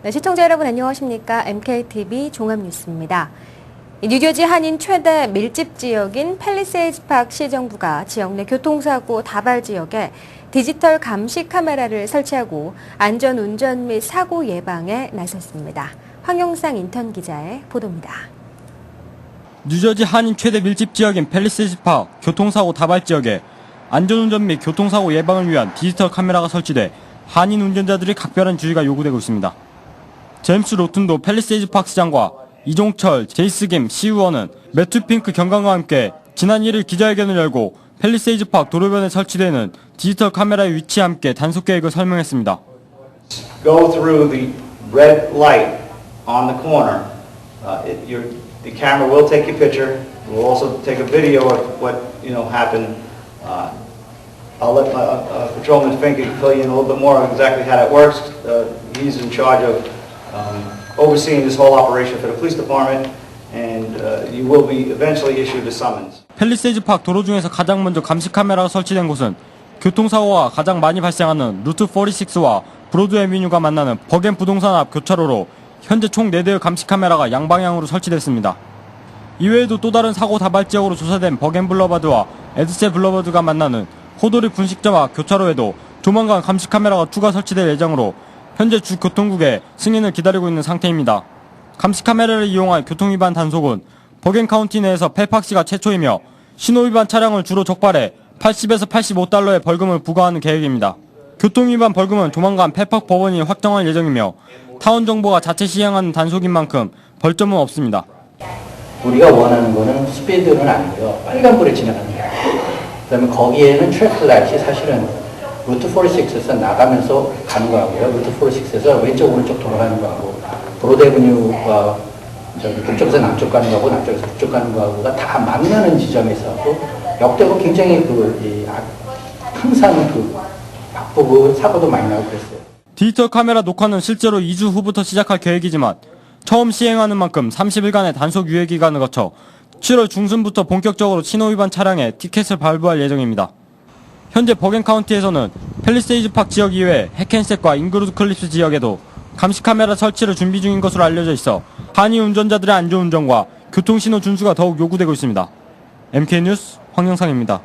네, 시청자 여러분 안녕하십니까? MKTV 종합뉴스입니다. 이 뉴저지 한인 최대 밀집 지역인 팰리세이즈 파크 시정부가 지역 내 교통사고 다발 지역에 디지털 감시 카메라를 설치하고 안전 운전 및 사고 예방에 나섰습니다. 황영상 인턴 기자의 보도입니다. 뉴저지 한인 최대 밀집 지역인 팰리세이즈파 교통사고 다발 지역에 안전 운전 및 교통사고 예방을 위한 디지털 카메라가 설치돼 한인 운전자들이 각별한 주의가 요구되고 있습니다. 제임스 로튼도 팰리세이즈 파크 시장과 이종철, 제이스 김, 시의원은 매튜 핑크 경감과 함께 지난 1일 기자회견을 열고 팰리세이즈 파크 도로변에 설치되는 디지털 카메라의 위치와 함께 단속 계획을 설명했습니다. go through the red light on the corner. Uh, it- your- The camera will take your picture. We'll also take a video of what, you know, happened. Uh, I'll let my, uh, Patrolman Finke fill you in a little bit more of exactly how that works. Uh, He's in charge of um, overseeing this whole operation for the police department, and uh, you will be eventually issued a summons. 팰리세이즈 파크 도로 중에서 가장 먼저 감시 카메라가 설치된 곳은 교통사고가 가장 많이 발생하는 루트 46와 브로드 애비뉴가 만나는 버겐 부동산 앞 교차로로 현재 총 4대의 감시 카메라가 양방향으로 설치됐습니다. 이외에도 또 다른 사고 다발 지역으로 조사된 버겐 블러바드와 에드세 블러바드가 만나는 호돌이 분식점 앞 교차로에도 조만간 감시 카메라가 추가 설치될 예정으로 현재 주 교통국에 승인을 기다리고 있는 상태입니다. 감시 카메라를 이용한 교통위반 단속은 버겐 카운티 내에서 펠팍시가 최초이며 신호위반 차량을 주로 적발해 80에서 85달러의 벌금을 부과하는 계획입니다. 교통위반 벌금은 조만간 펠팍 법원이 확정할 예정이며 타운 정보가 자체 시행하는 단속인 만큼 벌점은 없습니다. 우리가 원하는 거는 스피드는 아니고요. 빨간불에 지나가는 거예요. 그다음에 거기에는 트래픽 라이트이 사실은 루트 46에서 나가면서 가는 거하고요. 루트 46에서 왼쪽 오른쪽 돌아가는 거하고 브로데브뉴가 저기 북쪽에서 남쪽 가는 거하고 남쪽에서 북쪽 가는 거하고가 다 만나는 지점에서 하고 역대로 굉장히 그 이, 아, 항상 그 바쁘고 사고도 많이 나고 그랬어요. 디지털 카메라 녹화는 실제로 2주 후부터 시작할 계획이지만 처음 시행하는 만큼 30일간의 단속 유예 기간을 거쳐 7월 중순부터 본격적으로 신호위반 차량에 티켓을 발부할 예정입니다. 현재 버겐 카운티에서는 팰리세이즈 팍 지역 이외 해켄셋과 잉그루드 클립스 지역에도 감시 카메라 설치를 준비 중인 것으로 알려져 있어 한이 운전자들의 안전 운전과 교통신호 준수가 더욱 요구되고 있습니다. MK뉴스 황영상입니다.